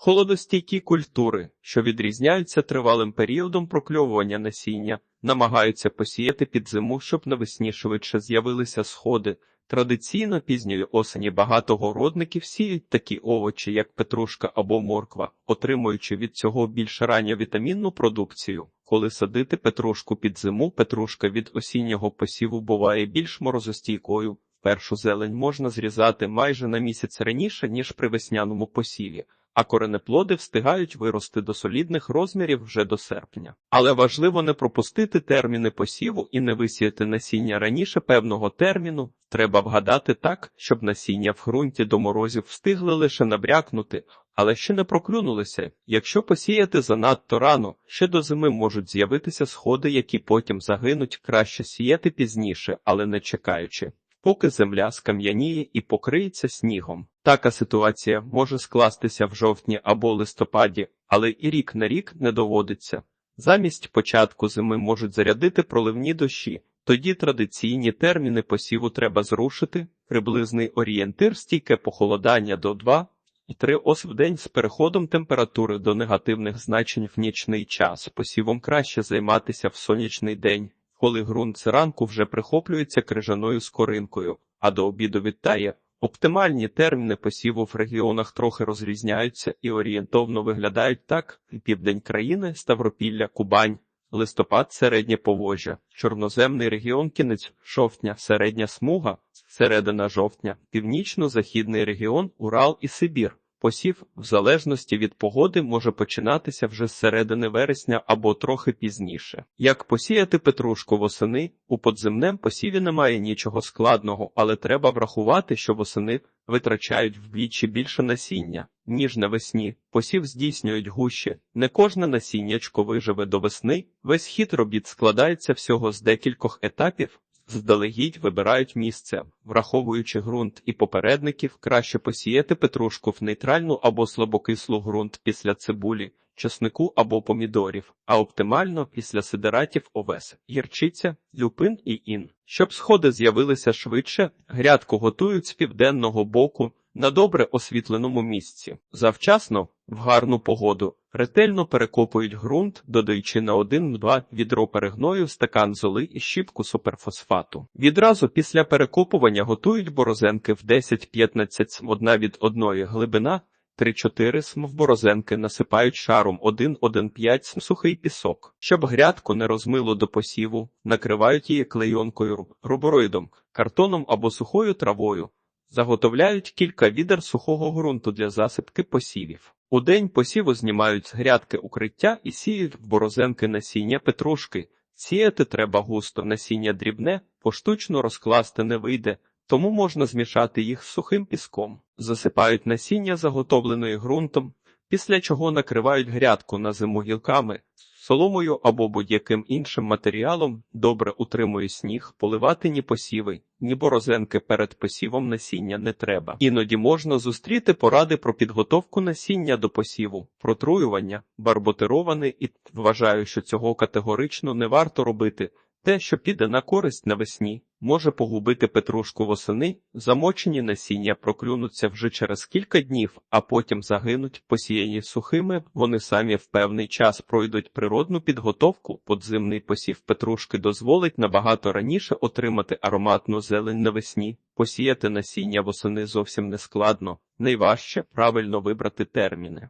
Холодостійкі культури, що відрізняються тривалим періодом прокльовування насіння, намагаються посіяти під зиму, щоб навесні швидше з'явилися сходи. Традиційно пізньої осені багато городників сіють такі овочі, як петрушка або морква, отримуючи від цього більш ранньовітамінну продукцію. Коли садити петрушку під зиму, петрушка від осіннього посіву буває більш морозостійкою. Першу зелень можна зрізати майже на місяць раніше, ніж при весняному посіві, а коренеплоди встигають вирости до солідних розмірів вже до серпня. Але важливо не пропустити терміни посіву і не висіяти насіння раніше певного терміну. Треба вгадати так, щоб насіння в ґрунті до морозів встигли лише набрякнути, але ще не проклюнулися. Якщо посіяти занадто рано, ще до зими можуть з'явитися сходи, які потім загинуть, краще сіяти пізніше, але не чекаючи. Поки земля скам'яніє і покриється снігом. Така ситуація може скластися в жовтні або листопаді, але і рік на рік не доводиться. Замість початку зими можуть зарядити проливні дощі. Тоді традиційні терміни посіву треба зрушити, приблизний орієнтир стійке похолодання до 2 і 3 ос в день з переходом температури до негативних значень в нічний час. Посівом краще займатися в сонячний день, коли ґрунт зранку вже прихоплюється крижаною скоринкою, а до обіду відтає. Оптимальні терміни посіву в регіонах трохи розрізняються і орієнтовно виглядають так: південь країни, Ставропілля, Кубань, листопад, середнє Поволжя, чорноземний регіон, кінець жовтня, середня смуга, середина жовтня, північно-західний регіон, Урал і Сибір. Посів, в залежності від погоди, може починатися вже з середини вересня або трохи пізніше. Як посіяти петрушку восени, у подземнем посіві немає нічого складного, але треба врахувати, що восени витрачають вдвічі більше насіння, ніж навесні. Посів здійснюють гуще. Не кожне насіннячко виживе до весни. Весь хід робіт складається всього з декількох етапів. Здалегідь вибирають місце, враховуючи ґрунт і попередників, краще посіяти петрушку в нейтральну або слабокислу ґрунт після цибулі, чеснику або помідорів, а оптимально після сидератів овес, гірчиця, люпин і ін. Щоб сходи з'явилися швидше, грядку готують з південного боку на добре освітленому місці. Завчасно, в гарну погоду, ретельно перекопують ґрунт, додаючи на 1-2 відро перегною стакан золи і щіпку суперфосфату. Відразу після перекопування готують борозенки в 10-15 см одна від одної глибина, 3-4 см в борозенки насипають шаром 1-1,5 см сухий пісок. Щоб грядку не розмило до посіву, накривають її клейонкою рубороїдом, картоном або сухою травою. Заготовляють кілька відер сухого ґрунту для засипки посівів. У день посіву знімають з грядки укриття і сіють в борозенки насіння петрушки. Сіяти треба густо, насіння дрібне, поштучно розкласти не вийде, тому можна змішати їх з сухим піском. Засипають насіння заготовленої ґрунтом, після чого накривають грядку на зиму гілками, соломою або будь-яким іншим матеріалом, добре утримує сніг, поливати ні посіви, ні борозенки перед посівом насіння не треба. Іноді можна зустріти поради про підготовку насіння до посіву, протруювання, барботироване і вважаю, що цього категорично не варто робити. Те, що піде на користь навесні, може погубити петрушку восени, замочені насіння проклюнуться вже через кілька днів, а потім загинуть, посіяні сухими, вони самі в певний час пройдуть природну підготовку. Подзимний посів петрушки дозволить набагато раніше отримати ароматну зелень навесні. Посіяти насіння восени зовсім не складно, найважче правильно вибрати терміни.